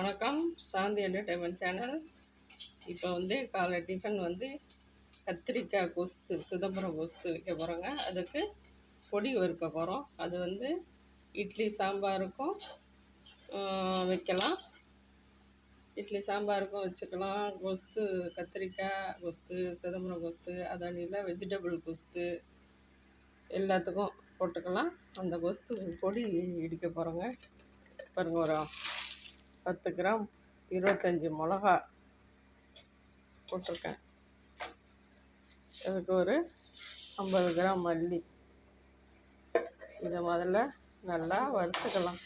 வணக்கம். சாந்தி entertainment channel இப்போ வந்து காலை டிஃபன் வந்து கத்திரிக்காய் கொஸ்து சிதம்பரம் கொஸ்து வைக்க போகிறோங்க அதுக்கு பொடி வறுக்க போகிறோம் அது வந்து இட்லி சாம்பாருக்கும் வைக்கலாம். இட்லி சாம்பாருக்கும் வச்சுக்கலாம். கொஸ்து கத்திரிக்காய் கொஸ்து சிதம்பரம் கொஸ்து அதானியில் வெஜிடபிள் கொஸ்து எல்லாத்துக்கும் போட்டுக்கலாம். அந்த கொஸ்து பொடி இடிக்க போகிறோங்க பாருங்க ஒரு பத்து கிராம் இருபத்தஞ்சி மிளகா போட்டிருக்கேன். அதுக்கு ஒரு ஐம்பது கிராம் மல்லி. இதை முதல்ல நல்லா வறுத்துக்கலாம்.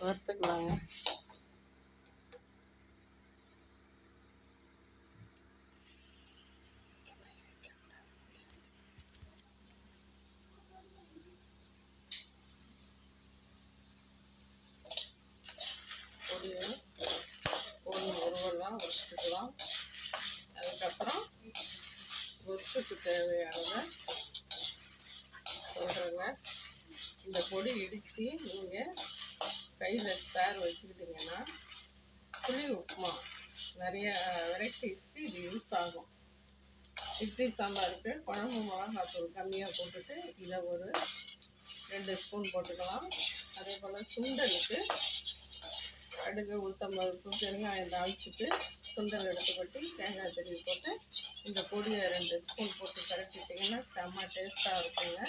வறுத்துக்கலாங்க பொடியை பொடி உருவெல்லாம் வறுத்துக்கலாம் அதுக்கப்புறம் கொசுக்கு தேவையானதை சொல்கிறேங்க இந்த பொடி இடித்து நீங்கள் கையில் ஸ்பேர் வச்சுக்கிட்டிங்கன்னா புளி உப்புமா நிறைய வெரைட்டிஸ்க்கு இது யூஸ் ஆகும். இட்லி சாம்பாருக்கு குழம்பு மிளகாத்தூள் கம்மியாக போட்டுட்டு இதை ஒரு ரெண்டு ஸ்பூன் போட்டுக்கலாம். அதே போல் சுண்டலுக்கு கடுகு உளுத்தம்பருப்பு பெருங்காயம் தாளிச்சிட்டு சுண்டல் எடுத்து கொட்டி தேங்காய் திருவி போட்டு இந்த பொடியை ரெண்டு ஸ்பூன் போட்டு கரைச்சிட்டிங்கன்னா செம்ம டேஸ்ட்டாக இருக்குங்க.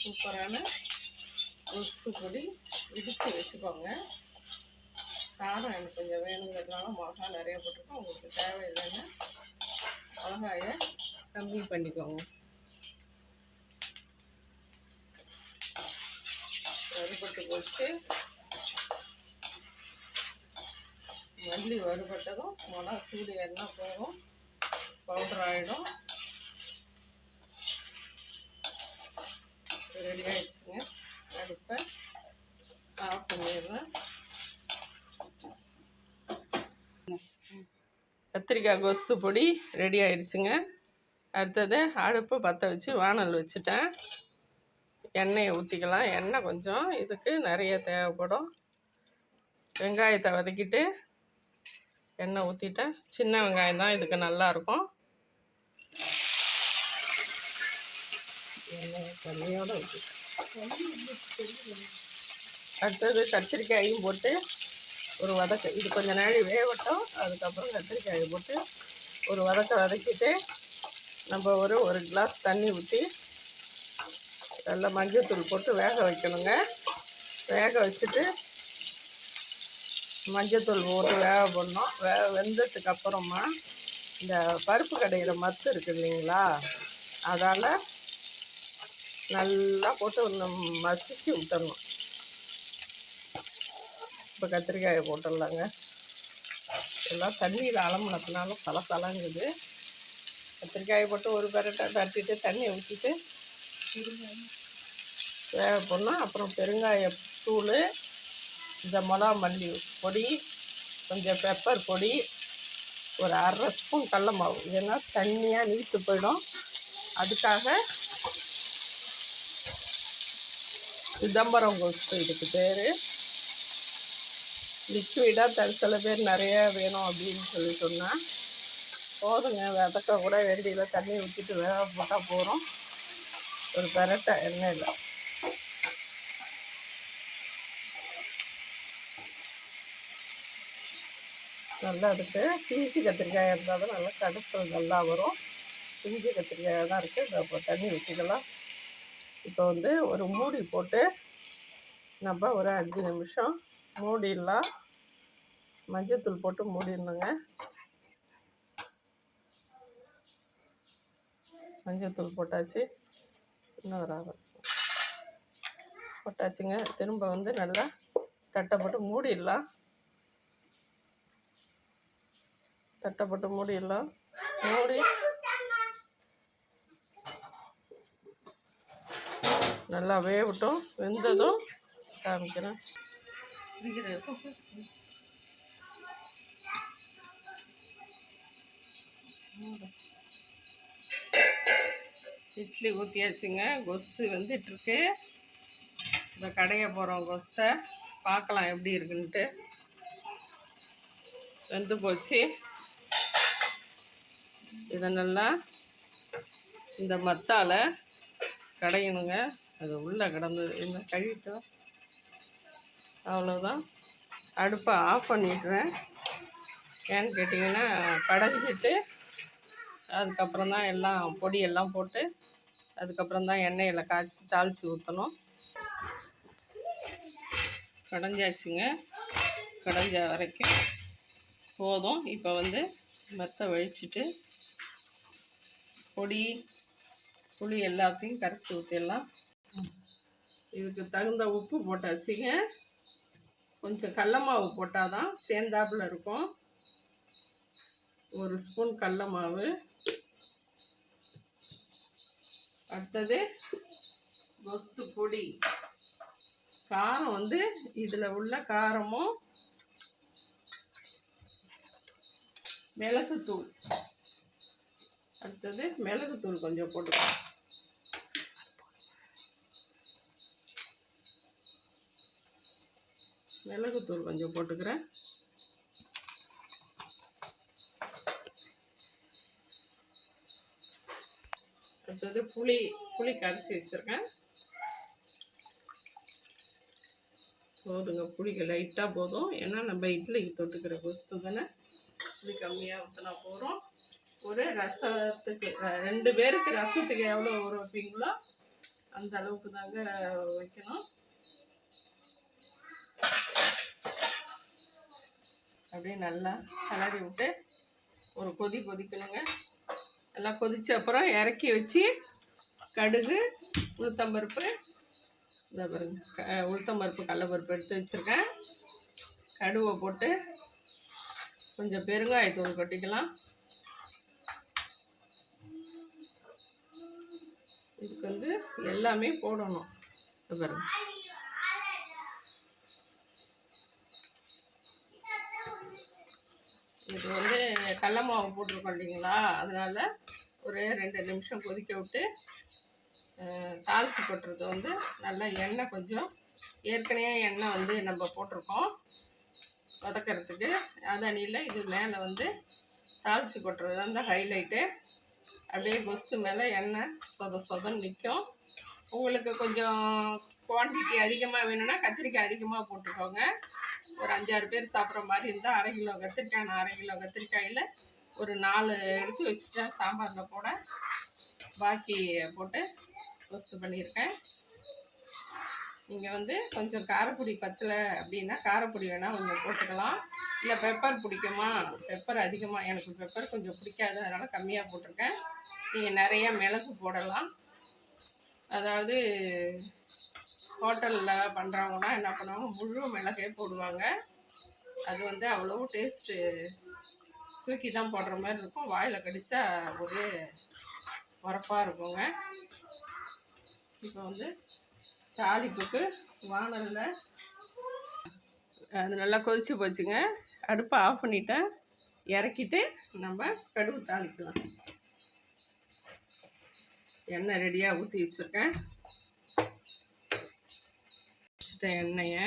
சூப்பரான உப்பு பொடி இடித்து வச்சுக்கோங்க. காரம் எனக்கு கொஞ்சம் வேணுங்கிறதுனால மிளகா நிறைய போட்டுக்கோ உங்களுக்கு தேவையில்லைங்க மிளகாயை கம்மி பண்ணிக்கோங்க. வறுபட்டு போச்சு. மல்லி வறுபட்டதும் மிளகா சூடு எண்ணெய் போகும் பவுடர் ஆகிடும் ரெடி ஆயிடுச்சுங்க. அடுப்பை ஆஃப் பண்ணிடுறேன். கத்திரிக்காய் கொஸ்து பொடி ரெடி ஆயிடுச்சுங்க. அடுத்தது அடுப்பு பற்ற வச்சு வானல் வச்சுட்டேன். எண்ணெயை ஊற்றிக்கலாம் எண்ணெய் கொஞ்சம் இதுக்கு நிறைய தேவைப்படும். வெங்காயத்தை வதக்கிட்டு எண்ணெய் ஊற்றிட்டேன் சின்ன வெங்காயம் தான் இதுக்கு நல்லாயிருக்கும். எண்ணெய் கம்மியோட அடுத்தது கத்திரிக்காயும் போட்டு ஒரு வதக்க இது கொஞ்ச நாள் வேகட்டும் அதுக்கப்புறம் கத்திரிக்காயை போட்டு ஒரு வதக்க வதக்கிட்டு நம்ம ஒரு ஒரு கிளாஸ் தண்ணி ஊற்றி நல்லா மஞ்சள் தூள் போட்டு வேக வைக்கணுங்க. வேக வச்சுட்டு மஞ்சத்தூள் போட்டு வேக போடணும் வே வெந்ததுக்கு அப்புறமா இந்த பருப்பு கடையில் மத்து இருக்கு இல்லைங்களா? அதால் நல்லா போட்டு ஒன்று மசிச்சு விட்டுறணும் இப்போ கத்திரிக்காயை போட்டுடலாங்க. எல்லாம் தண்ணியில் அலம்புனதுனால தலை கத்திரிக்காயை போட்டு ஒரு பரட்டை தட்டிட்டு தண்ணியை ஊற்றிட்டு வேக போடணும் அப்புறம் பெருங்காய தூள் இந்த மிளகா மல்லி பொடி கொஞ்சம் பெப்பர் பொடி ஒரு அரை ஸ்பூன் கடல மாவு. ஏன்னா தண்ணியாக நீத்து போயிடும். அதுக்காக சிதம்பரம் கொசு இதுக்கு பேர். லிக்விடாக த சில பேர் நிறைய வேணும் அப்படின்னு சொல்லி சொன்னால் போதுங்க விதக்க கூட வேண்டியில் தண்ணி ஊற்றிட்டு வேக போட்டால் போகிறோம் ஒரு பெரட்டை எண்ணெயில் நல்லா இருக்குது பிஞ்சு கத்திரிக்காய் இருந்தால் தான் நல்லா கடுப்பு நல்லா வரும். பிஞ்சு கத்திரிக்காய் தான் இருக்குது இதை இப்போ தண்ணி ஊற்றிக்கலாம் இப்போ வந்து ஒரு மூடி போட்டு நம்ம ஒரு அஞ்சு நிமிஷம் மூடிடலாம். மஞ்சத்தூள் போட்டு மூடிடணுங்க. மஞ்சத்தூள் போட்டாச்சு. இன்னும் ஒரு ஆகாசம் போட்டாச்சுங்க. திரும்ப வந்து நல்லா தட்டை போட்டு மூடிடலாம். தட்டை போட்டு மூடிடலாம் மூடி. நல்லா வேகட்டும் வெந்ததும் காமிக்கிறேன். இட்லி ஊற்றியாச்சுங்க கொஸ்து வந்துட்டுருக்கு. இப்போ கடைய போகிறோம் கொஸ்தை. பார்க்கலாம் எப்படி இருக்குன்ட்டு. வெந்து போச்சு. இதை நல்லா இந்த மத்தால் கடையணுங்க. அது உள்ளே கிடந்தது என்ன கழுவிட்டோம். அவ்வளோதான் அடுப்பை ஆஃப் பண்ணிடுறேன். ஏன்னு கேட்டிங்கன்னா கடைஞ்சிட்டு அதுக்கப்புறம் தான் எல்லாம் பொடியெல்லாம் போட்டு அதுக்கப்புறம் தான் எண்ணெயில் காய்ச்சி தாளித்து ஊற்றணும் கடைஞ்சாச்சுங்க. கடைஞ்ச வரைக்கும் போதும். இப்போ வந்து மெத்த வழிச்சிட்டு பொடி புளி எல்லாத்தையும் கரைச்சி ஊற்றிடலாம் இதுக்கு தகுந்த உப்பு போட்டாச்சுங்க. கொஞ்சம் கடல மாவு போட்டால் தான் சேர்ந்தாப்புல இருக்கும். ஒரு ஸ்பூன் கடல மாவு. அடுத்தது கொஸ்து பொடி. காரம் வந்து இதில் உள்ள காரமும் மிளகுத்தூள். அடுத்தது மிளகுத்தூள் கொஞ்சம் போட்டுக்கலாம் மிளகுத்தூள் கொஞ்சம் போட்டுக்கிறேன். அடுத்தது புளி புளி கரைச்சி வச்சுருக்கேன். போதுங்க புளிக்கு லைட்டாக போதும். ஏன்னா நம்ம இட்லிக்கு தொட்டுக்கிற கொஸ்து தானே? புளி கம்மியாக ஊற்றினா போகிறோம் ஒரு ரசத்துக்கு ரெண்டு பேருக்கு ரசத்துக்கு எவ்வளோ ஊற வைப்பீங்களோ அந்த அளவுக்கு தாங்க வைக்கணும். அப்படியே நல்லா கிளறி விட்டு ஒரு கொதி கொதிக்கணுங்க. எல்லாம் கொதித்த அப்புறம் இறக்கி வச்சு கடுகு உளுத்தம்பருப்பு இந்த பாருங்க க- உளுத்தம்பருப்பு கடலப்பருப்பு எடுத்து வச்சுருக்கேன். கடுவை போட்டு கொஞ்சம் பெருங்காயத்தூள் கொட்டிக்கலாம். இதுக்கு வந்து எல்லாமே போடணும். பாருங்க. இது வந்து கடல மாவு போட்டிருக்கோம் இல்லைங்களா? அதனால் ஒரு ரெண்டு நிமிஷம் கொதிக்க விட்டு தாளித்து தாளிச்சு வந்து நல்லா எண்ணெய் கொஞ்சம் ஏற்கனவே எண்ணெய் வந்து நம்ம போட்டிருக்கோம். வதக்கிறதுக்கு அதனியில் இது மேலே வந்து தாளிச்சு கொட்டுறது தான் இந்த ஹைலைட்டு அப்படியே கொஸ்து மேலே எண்ணெய் சொத சொதன்னு நிற்கும் உங்களுக்கு கொஞ்சம் குவான்டிட்டி அதிகமாக வேணும்னா கத்திரிக்காய் அதிகமாக போட்டுக்கோங்க. ஒரு அஞ்சாறு பேர் சாப்பிட்ற மாதிரி இருந்தால் அரை கிலோ கத்திரிக்காய் நான் அரை கிலோ கத்திரிக்காயில் ஒரு நாலு எடுத்து வச்சுட்டேன். சாம்பாரில் போட பாக்கி போட்டு கொஸ்து பண்ணியிருக்கேன். நீங்கள் வந்து கொஞ்சம் காரப்பொடி பத்தலை அப்படின்னா காரப்பொடி வேணால் கொஞ்சம் போட்டுக்கலாம். இல்லை பெப்பர் பிடிக்குமா? பெப்பர் அதிகமாக எனக்கு பெப்பர் கொஞ்சம் பிடிக்காது அதனால் கம்மியாக போட்டிருக்கேன். நீங்கள் நிறைய மிளகு போடலாம். அதாவது ஹோட்டலில் பண்ணுறவங்கன்னா என்ன பண்ணுவாங்க முழு மிளகே போடுவாங்க. அது வந்து அவ்வளோ டேஸ்ட்டு தூக்கி தான் போடுற மாதிரி இருக்கும். வாயில் கடித்தா ஒரே உரப்பாக இருக்குங்க. இப்போ வந்து தாளிப்புக்கு வானலில் அது நல்லா கொதித்து போச்சுங்க. அடுப்பை ஆஃப் பண்ணிவிட்டேன் இறக்கிட்டு நம்ம கடுகு தாளிக்கலாம். எண்ணெய் ரெடியாக ஊற்றி வச்சுருக்கேன். வச்சுட்டேன் எண்ணெயை.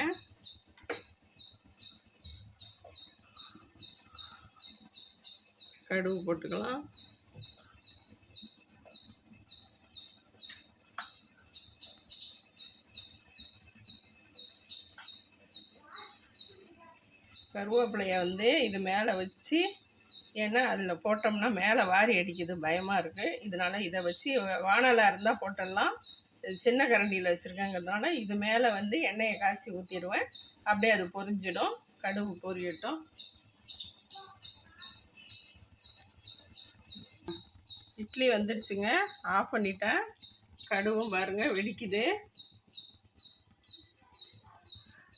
கடுகு போட்டுக்கலாம். கருவேப்பிலையை வந்து இது மேலே வச்சு ஏன்னா அதில் போட்டோம்னா மேலே வாரி அடிக்குது பயமாக இருக்குது இதனால் இதை வச்சு வானலாக இருந்தால் போட்டுடலாம் சின்ன கரண்டியில் வச்சுருக்கேங்கிறதுனால இது மேலே வந்து எண்ணெயை காய்ச்சி ஊற்றிடுவேன் அப்படியே அது பொரிஞ்சிடும். கடுகு பொரியட்டும். இட்லி வந்துடுச்சுங்க. ஆஃப் பண்ணிட்டேன். கடுவும் பாருங்கள் வெடிக்குது.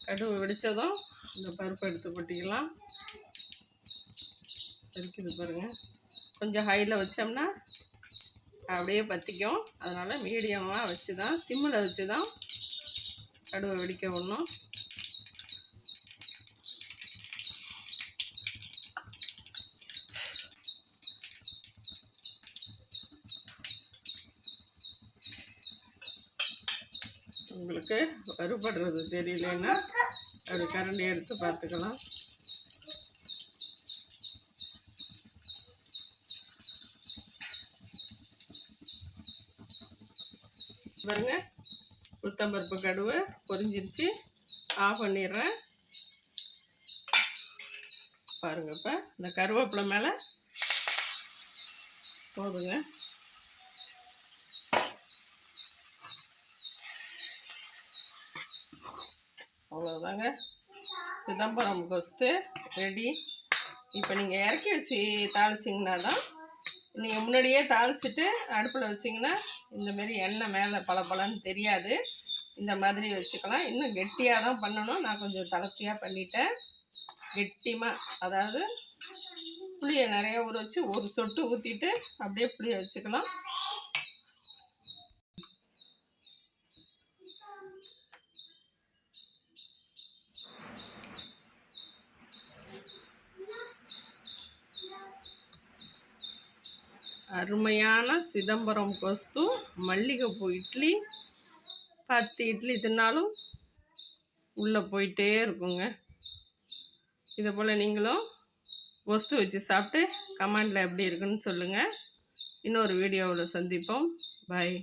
கடுகு வெடித்ததும் இந்த பருப்பு எடுத்து போட்டிக்கலாம் இருக்குது பாருங்கள் கொஞ்சம் ஹையில் வச்சோம்னா அப்படியே பற்றிக்கும் அதனால் மீடியமாக வச்சு தான் சிம்மில் வச்சு தான் கடுவை வெடிக்க விடணும். உங்களுக்கு வருபடுறது தெரியலன்னா அது கரண்டி எடுத்து பார்த்துக்கலாம். பாருங்க. உளுத்தம்பருப்பு கடுவு பொரிஞ்சிருச்சு. ஆஃப் பண்ணிடுறேன். பாருங்க இப்போ இந்த கருவேப்பிலை மேலே போதுங்க. அவ்வளோதாங்க சிதம்பரம் கொஸ்து ரெடி. இப்போ நீங்கள் இறக்கி வச்சு தாளிச்சிங்கன்னா தான் நீங்கள் முன்னாடியே தாளிச்சிட்டு அடுப்பில் வச்சிங்கன்னா இந்தமாரி எண்ணெய் மேலே பளபளன்னு தெரியாது. இந்த மாதிரி வச்சுக்கலாம். இன்னும் கெட்டியாக தான் பண்ணணும். நான் கொஞ்சம் தளர்த்தியாக பண்ணிட்டேன். கெட்டிமாக அதாவது புளியை நிறைய ஊற வச்சு ஒரு சொட்டு ஊற்றிட்டு அப்படியே புளியை வச்சுக்கலாம். அருமையான சிதம்பரம் கொஸ்து மல்லிகைப்பூ இட்லி பத்து இட்லி தின்னாலும் உள்ளே போயிட்டே இருக்குங்க. இதை போல் நீங்களும் கொஸ்து வச்சு சாப்பிட்டு கமெண்டில் எப்படி இருக்குன்னு சொல்லுங்கள் இன்னொரு வீடியோவில் சந்திப்போம். பாய்